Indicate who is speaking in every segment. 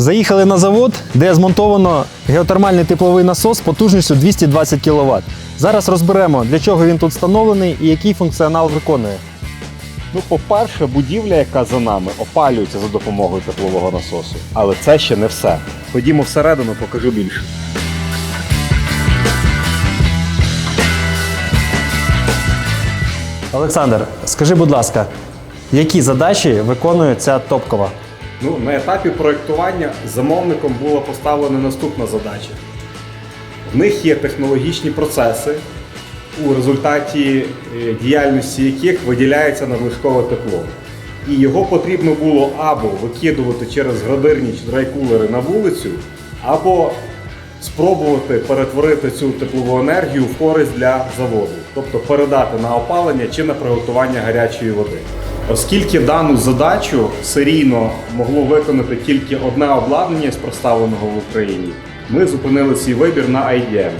Speaker 1: Заїхали на завод, де змонтовано геотермальний тепловий насос потужністю 220 кВт. Зараз розберемо, для чого він тут встановлений і який функціонал виконує.
Speaker 2: Ну, по-перше, будівля, яка за нами, опалюється за допомогою теплового насосу. Але це ще не все. Ходімо всередину, покажу більше.
Speaker 1: Олександр, скажи, будь ласка, які задачі виконує ця топкова?
Speaker 2: Ну, на етапі проєктування замовником була поставлена наступна задача. В них є технологічні процеси, у результаті е, діяльності яких виділяється надлишкове тепло. І його потрібно було або викидувати через градирні чи драйкулери на вулицю, або спробувати перетворити цю теплову енергію в користь для заводу, тобто передати на опалення чи на приготування гарячої води. Оскільки дану задачу серійно могло виконати тільки одне обладнання з представленого в Україні, ми зупинили свій вибір на IDM.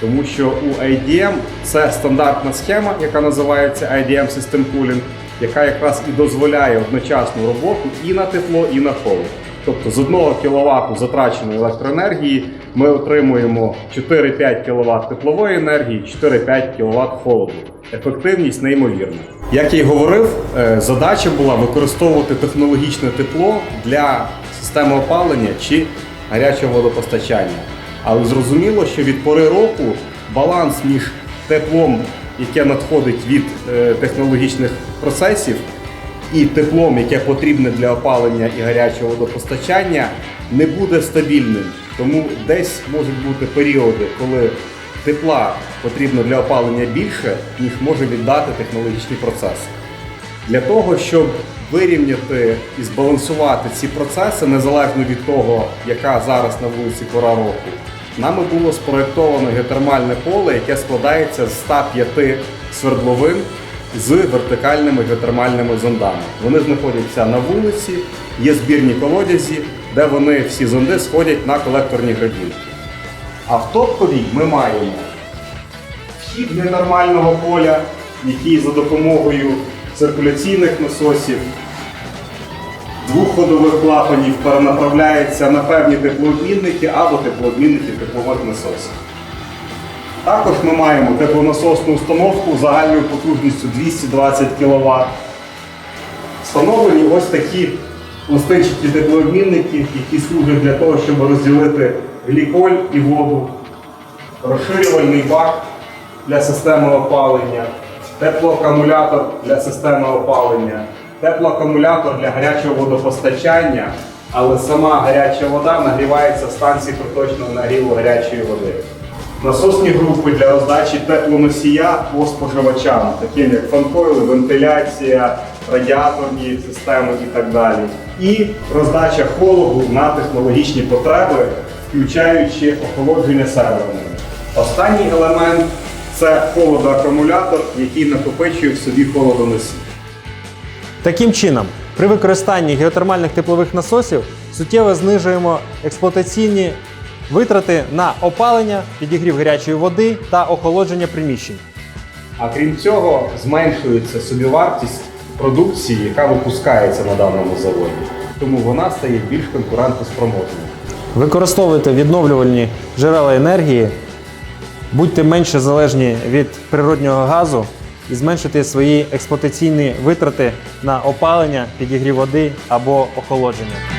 Speaker 2: Тому що у IDM це стандартна схема, яка називається IDM System Cooling, яка якраз і дозволяє одночасну роботу і на тепло, і на холод. Тобто з 1 кВт затраченої електроенергії ми отримуємо 4-5 кВт теплової енергії, 4-5 кВт холоду. Ефективність неймовірна. Як я й говорив, е, задача була використовувати технологічне тепло для системи опалення чи гарячого водопостачання. Але зрозуміло, що від пори року баланс між теплом, яке надходить від е, технологічних процесів, і теплом, яке потрібне для опалення і гарячого водопостачання, не буде стабільним. Тому десь можуть бути періоди, коли тепла потрібно для опалення більше, ніж може віддати технологічні процеси. Для того, щоб вирівняти і збалансувати ці процеси, незалежно від того, яка зараз на вулиці пора року, нами було спроєктовано геотермальне поле, яке складається з 105 свердловин з вертикальними геотермальними зондами. Вони знаходяться на вулиці, є збірні колодязі, де вони всі зонди сходять на колекторні градінки. А в топковій ми маємо вхід ненормального поля, який за допомогою циркуляційних насосів, двох ходових клапанів перенаправляється на певні теплообмінники або теплообмінники теплових насосів. Також ми маємо теплонасосну установку загальною потужністю 220 кВт. Встановлені ось такі пластинчаті теплообмінники, які служать для того, щоб розділити гліколь і воду, розширювальний бак для системи опалення, теплоакумулятор для системи опалення, теплоакумулятор для гарячого водопостачання, але сама гаряча вода нагрівається в станції проточного нагріву гарячої води. Насосні групи для роздачі теплоносія по споживачам, таким як фанкойли, вентиляція, радіаторні системи і так далі. І роздача холоду на технологічні потреби, включаючи охолодження серверами. Останній елемент це холодоакумулятор, який накопичує в собі холодоносій.
Speaker 1: Таким чином, при використанні геотермальних теплових насосів суттєво знижуємо експлуатаційні витрати на опалення, підігрів гарячої води та охолодження приміщень.
Speaker 2: А крім цього, зменшується собівартість продукції, яка випускається на даному заводі. Тому вона стає більш конкурентоспроможною.
Speaker 1: Використовуйте відновлювальні джерела енергії, будьте менше залежні від природнього газу і зменшуйте свої експлуатаційні витрати на опалення, підігрів води або охолодження.